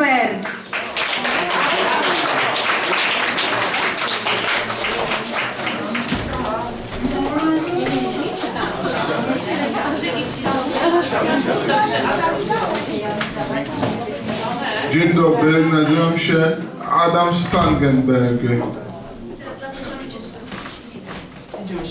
Stangenberg. Dzień dobry, nazywam się Adam Stangenberg. Natura,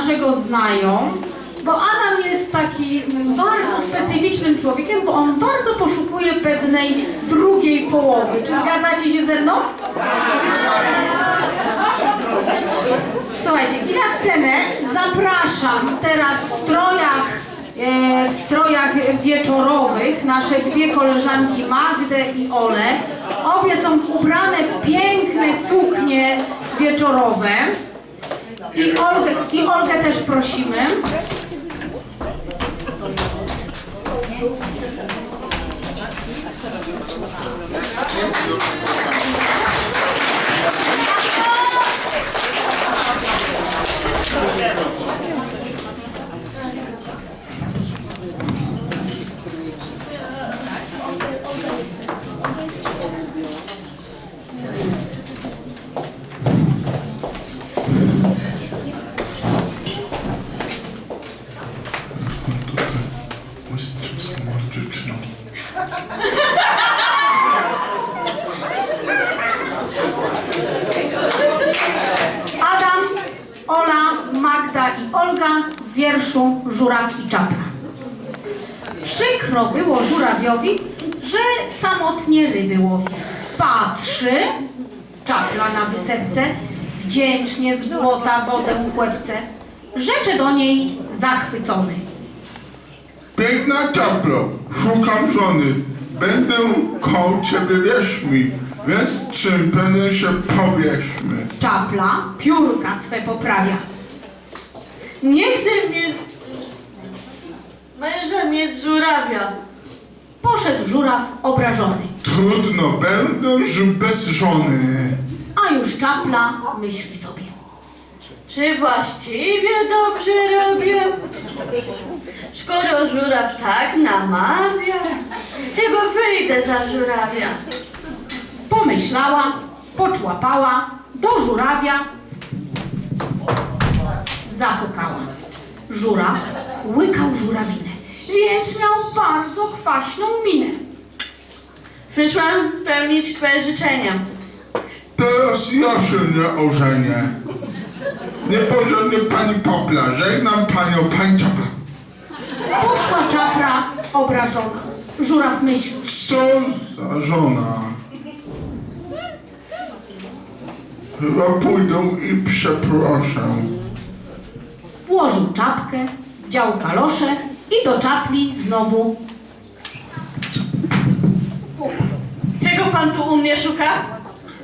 naszego znają, bo Adam jest taki bardzo specyficznym człowiekiem, bo on bardzo poszukuje pewnej drugiej połowy. Czy zgadzacie się ze mną? Słuchajcie, i na scenę zapraszam teraz w strojach, e, w strojach wieczorowych nasze dwie koleżanki Magdę i Ole. Obie są ubrane w piękne suknie wieczorowe. I Olgę, I Olgę też prosimy. Mistrzowską mordyczną. Adam, Ola, Magda i Olga w wierszu Żuraw i Czapla. Przykro było żurawiowi, że samotnie ryby łowi. Patrzy, czapla na wysepce, wdzięcznie z błota wodę chłepce. Rzeczy do niej zachwycony. Piękna czaplo, szukam żony. Będę koło ciebie wierz mi, więc czym będę się powierzmy. Czapla piórka swe poprawia. Nie chcę mieć męża mieć żurawia. Poszedł żuraw obrażony, Trudno, będę żył bez żony. a już czapla myśli sobie. Czy właściwie dobrze robię? Skoro żuraw tak namawia, chyba wyjdę za żurawia. Pomyślała, poczłapała, do żurawia zapukała. Żuraw łykał żurawinę, więc miał bardzo kwaśną minę. Przyszłam spełnić Twoje życzenia. Teraz ja się nie ożenię. Niepożądnie pani Popla, żegnam panią, pani Czapla. Poszła czapra obrażona. Żuraw myśli, Co za żona? Chyba pójdę i przeproszę. włożył czapkę, wdział kalosze i do czapli znowu Czego pan tu u mnie szuka?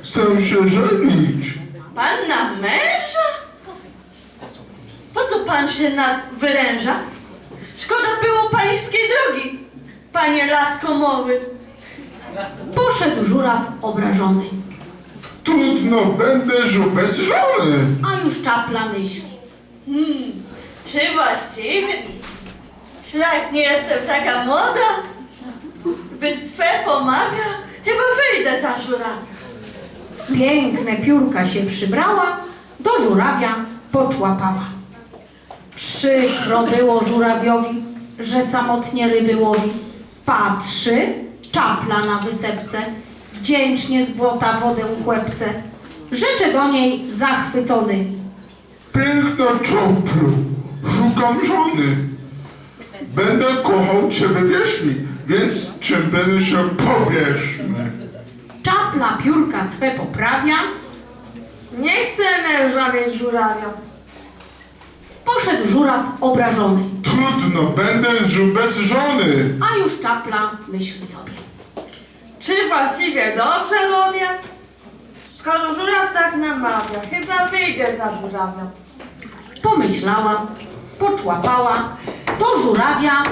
Chcę się żenić. Pan na męża? Po co pan się na wyręża? Szkoda było pańskiej drogi, panie laskomowy. poszedł żuraw obrażony. Trudno, będę żył bez żony. A już czapla myśli. Hmm, czy właściwie? Szlak nie jestem taka młoda, by swe pomawia, chyba wyjdę za żurawia. Piękne piórka się przybrała, do żurawia poczłapała. Przykro było żurawiowi, że samotnie ryby łowi. Patrzy, czapla na wysepce, wdzięcznie z błota wodę chłepce. Rzecze do niej zachwycony. Piękna czoplu, szukam żony. Będę kochał ciebie, wierz mi, więc czym będę się powierzmy. Czapla piórka swe poprawia, Nie chcę męża mieć żurawia. Poszedł żuraw obrażony. Trudno, będę żył bez żony. A już czapla myśli sobie. Czy właściwie dobrze robię? Skoro żuraw tak namawia, chyba wyjdę za żurawia. Pomyślała, poczłapała, do żurawia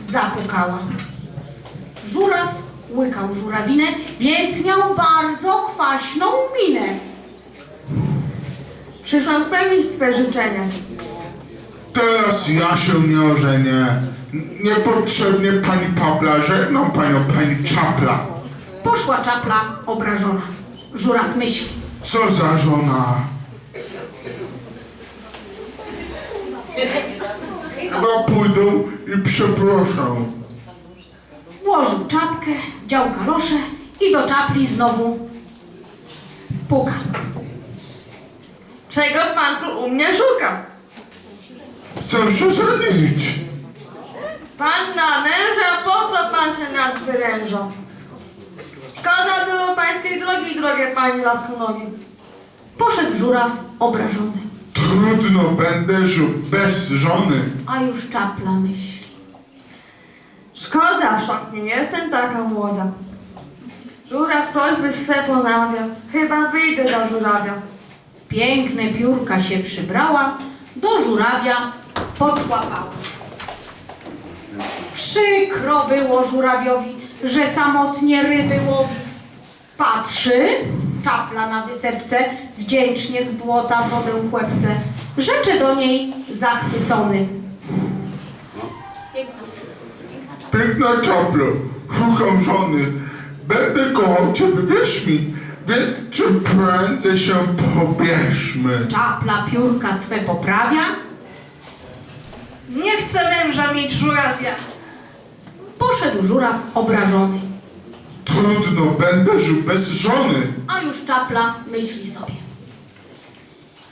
zapukała. Żuraw łykał żurawinę, więc miał bardzo kwaśną minę. Przyszłam spełnić Twe życzenia. Teraz ja się nie ożenię. Niepotrzebnie pani Pabla, żegnam panią, pani Czapla. Poszła czapla obrażona. Żuraw myśli, Co za żona? Chyba pójdę i przeproszę. włożył czapkę, wdział kalosze i do czapli znowu puka. Czego pan tu u mnie szuka? Chcę się żenić. Pan na męża, po co pan się nadwyręża? Szkoda było pańskiej drogi, drogie pani laskonogi. Poszedł żuraw obrażony, Trudno będę żył bez żony. a już czapla myśli. Szkoda, wszak nie jestem taka młoda. Żuraw prośby swe ponawia, chyba wyjdę za żurawia. Piękne piórka się przybrała, do żurawia poczłapała. Przykro było żurawiowi, że samotnie ryby łowi. Patrzy, czapla na wysepce, wdzięcznie z błota wodę chłepce. Rzeczy do niej zachwycony. Piękna czaplo, szukam żony. Będę kochał ciebie, wierz mi. Więc czym prędzej się pobierzmy. Czapla piórka swe poprawia, Nie chcę męża mieć żurawia. poszedł żuraw obrażony. Trudno będę żył bez żony. A już czapla myśli sobie.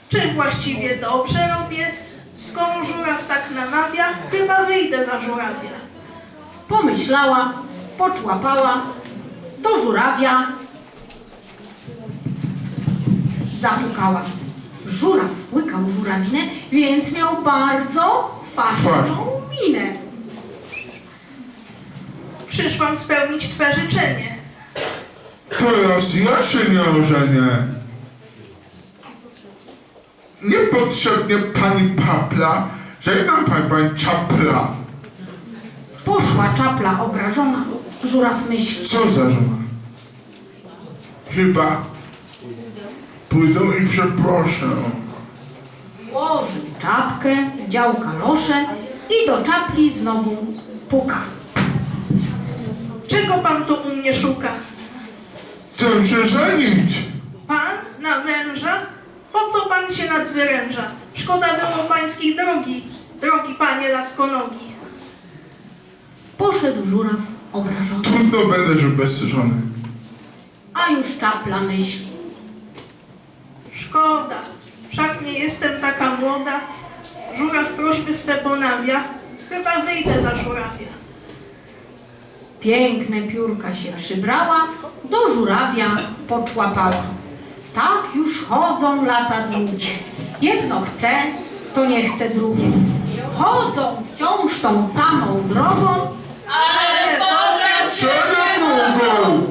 Czy właściwie dobrze robię? Skoro żuraw tak namawia, chyba wyjdę za żurawia. Pomyślała, poczłapała, do żurawia zapukała. Żuraw łykał żurawinę, więc miał bardzo faśną minę. Przyszłam spełnić Twe życzenie. Teraz ja się nie ożenię. Niepotrzebnie pani papla, żegnam pani, pani czapla. Poszła czapla obrażona, żuraw myśli. Co za żona? Chyba pójdę i przeproszę. Włożył czapkę, wdział kalosze i do czapli znowu puka. Czego Pan tu u mnie szuka? Chcę się żenić. Pan na męża? Po co Pan się nadwyręża? Szkoda było Pańskiej drogi, drogi Panie laskonogi. Poszedł żuraw obrażony, Trudno będę żył bez żony. a już czapla myśli. Szkoda, wszak nie jestem taka młoda. Żuraw prośby swe ponawia, chyba wyjdę za żurawia. Piękne piórka się przybrała, do żurawia poczłapała. Tak już chodzą lata długie. Jedno chce, to nie chce drugie. Chodzą wciąż tą samą drogą, Ale potem Żenić